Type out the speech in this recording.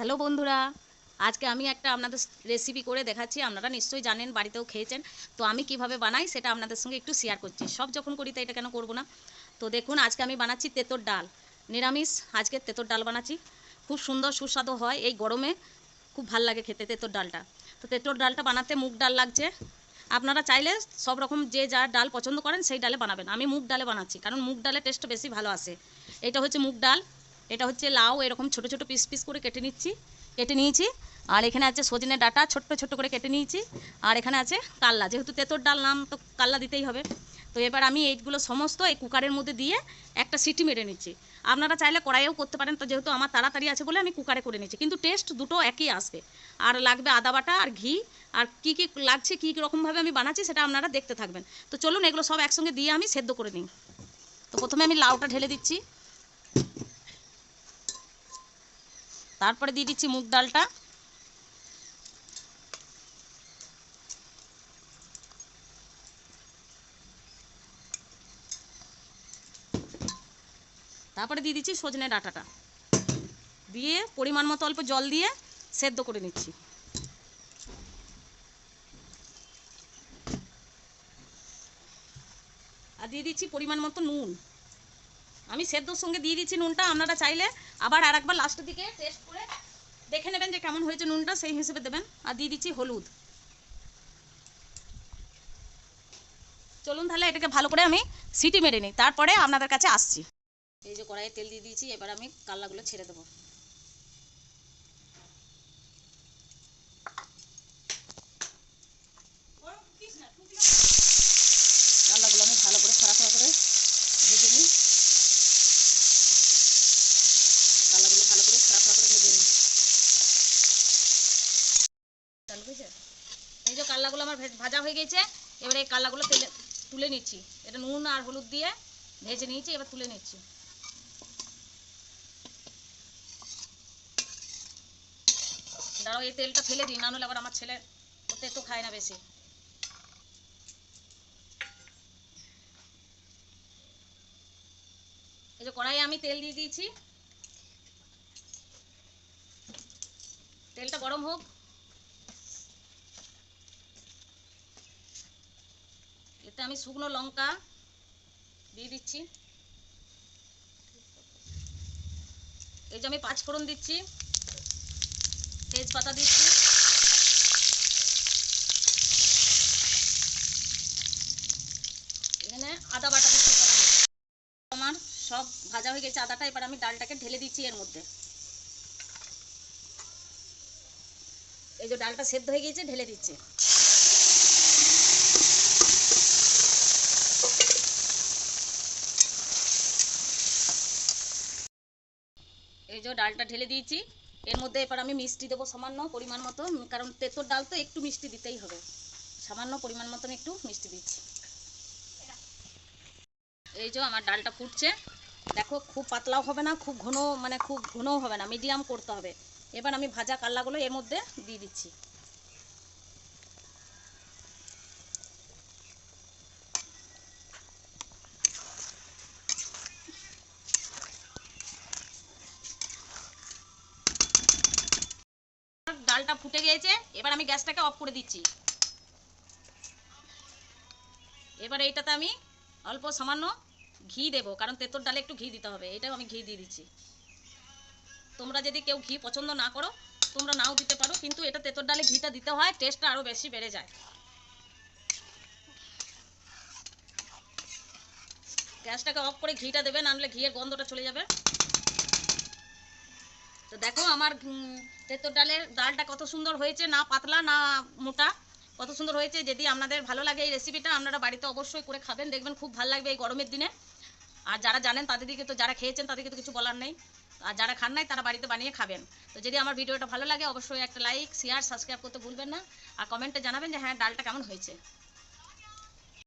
Hello বন্ধুরা, আজকে আমি একটা আপনাদের রেসিপি করে দেখাচ্ছি, আপনারা নিশ্চয়ই জানেন, বাড়িতেও খেয়েছেন। তো আমি কীভাবে বানাই সেটা আপনাদের সঙ্গে একটু শেয়ার করছি। সব যখন করি তাই এটা কেন করব না? তো দেখুন, আজকে আমি বানাচ্ছি তেঁতোর ডাল, নিরামিষ আজকে তেঁতোর ডাল বানাচ্ছি। খুব সুন্দর সুস্বাদু হয়, এই গরমে খুব ভালো লাগে খেতে তেঁতোর ডালটা। তো তেঁতোর ডালটা বানাতে মুগ ডাল লাগছে। আপনারা চাইলে সব রকম যে যার ডাল পছন্দ করেন সেই ডালে বানাবেন। আমি মুগ ডালে বানাচ্ছি, কারণ মুগ ডালের টেস্টটা বেশি ভালো আসে। এটা হচ্ছে মুগ ডাল। এটা হচ্ছে লাউ, এরকম ছোট ছোট পিস পিস করে কেটে নিচ্ছি, কেটে নিয়েছি। আর এখানে আছে সজনে ডাটা, ছোট্ট ছোট্ট করে কেটে নিয়েছি। আর এখানে আছে কাল্লা, যেহেতু তেঁতোর ডাল নাম, তো কাল্লা দিতেই হবে। তো এবার আমি এইগুলো সমস্ত এই কুকারের মধ্যে দিয়ে একটা সিটি মেরে নিচ্ছি। আপনারা চাইলে কড়াইয়েও করতে পারেন, তো যেহেতু আমার তাড়াতাড়ি আছে বলে আমি কুকারে করে নিচ্ছি কিন্তু টেস্ট দুটো একই আসবে। আর লাগবে আদা বাটা আর ঘি। আর কি কি লাগছে, কী রকমভাবে আমি বানাচ্ছি, সেটা আপনারা দেখতে থাকবেন। তো চলুন এগুলো সব একসঙ্গে দিয়ে আমি সেদ্ধ করে নিই। তো প্রথমে আমি লাউটা ঢেলে দিচ্ছি। তারপরে দিয়ে দিচ্ছি মুগ ডালটা। তারপরে দিয়ে দিচ্ছি সজনে ডাঁটাটা। দিয়ে পরিমাণ মতো অল্প জল দিয়ে সেদ্ধ করে নিচ্ছি। আর দিয়ে দিচ্ছি পরিমাণ মতো নুন। আমি সেদ্ধর সঙ্গে দিয়ে দিচ্ছি নুনটা, আপনারা চাইলে আবার আর একবার লাস্টের দিকে টেস্ট করে দেখে নেবেন যে কেমন হয়েছে নুনটা, সেই হিসেবে দেবেন। আর দিয়ে দিচ্ছি হলুদ। চলুন তাহলে এটাকে ভালো করে আমি সিটি মেরে নিই। তারপরে আপনাদের কাছে আসছি। এই যে কড়াইয়ে তেল দিয়ে দিয়েছি, এবার আমি কাল্লাগুলো ছেড়ে দেবো কাল্লাগুলো আমি ভালো করে ফড়া ফড়া করে ভেজে নিই কাল্লাগুলো ভালো করে ফড়া ফড়া করে ভেজে নিই চালু হয়েছে এই যে কাল্লাগুলো আমার ভাজা হয়ে গেছে। এবারে এই কাল্লাগুলো তেলে তুলে নিচ্ছি। এটা নুন আর হলুদ দিয়ে ভেজে নিয়েছি, এবার তুলে নিচ্ছি। দাঁড়াও, এই তেলটা ফেলে দিই, না হলে আবার আমার ছেলে ওতে তো খায় না বেশি। এই যে কড়াইয়ে আমি তেল দিয়ে দিয়েছি। তেলটা গরম হোক। এতে আমি শুকনো লঙ্কা দিয়ে দিচ্ছি। এই যে আমি পাঁচ ফোড়ন দিচ্ছি। তেজপাতা দিচ্ছি। এখানে আদা বাটা দিচ্ছি। আমার সব ভাজা হয়ে গেছে আদাটা, এবার আমি ডালটাকে ঢেলে দিচ্ছি এর মধ্যে। এই যে ডালটা সেদ্ধ হয়ে গিয়েছে, ঢেলে দিচ্ছি। এই যে ডালটা ঢেলে দিয়েছি। এর মধ্যে এবার আমি মিষ্টি দেবো সামান্য পরিমাণ মতো, কারণ তেঁতোর ডাল তো একটু মিষ্টি দিতেই হবে। সামান্য পরিমাণ মতো আমি একটু মিষ্টি দিচ্ছি। এই যে আমার ডালটা ফুটছে। দেখো, খুব পাতলাও হবে না, খুব ঘন মানে খুব ঘনও হবে না, মিডিয়াম করতে হবে। এবার আমি ভাজা কাল্লাগুলো এর মধ্যে দিয়ে দিচ্ছি। ডালটা ফুটে গিয়েছে, এবার আমি গ্যাসটাকে অফ করে দিচ্ছি। এবার এইটাতে আমি অল্প সামান্য ঘি দেবো, কারণ তেঁতোর ডালে একটু ঘি দিতে হবে, এটাও আমি ঘি দিয়ে দিচ্ছি। তোমরা যদি কেউ ঘি পছন্দ না করো, তোমরা নাও দিতে পারো, কিন্তু এটা তেঁতোর ডালে ঘিটা দিতে হয়, টেস্টটা আরও বেশি বেড়ে যায়। গ্যাসটাকে অফ করে ঘিটা দেবে নাহলে ঘিয়ের গন্ধটা চলে যাবে। তো দেখো আমার উম, ডালের ডালটা কত সুন্দর হয়েছে না পাতলা না মোটা কত সুন্দর হয়েছে। যদি আপনাদের ভালো লাগে এই রেসিপিটা আপনারা বাড়িতে অবশ্যই করে খাবেন দেখবেন খুব ভালো লাগবে এই গরমের দিনে। আর যারা জানেন তাদেরকে তো যারা খেয়েছেন তাদেরকে তো কিছু বলার নেই। আর যারা খান নাই তারা বাড়িতে বানিয়ে খাবেন। তো যদি আমার ভিডিওটা ভালো লাগে অবশ্যই একটা লাইক শেয়ার সাবস্ক্রাইব করতে ভুলবেন না। আর কমেন্টে জানাবেন যে হ্যাঁ ডালটা কেমন হয়েছে।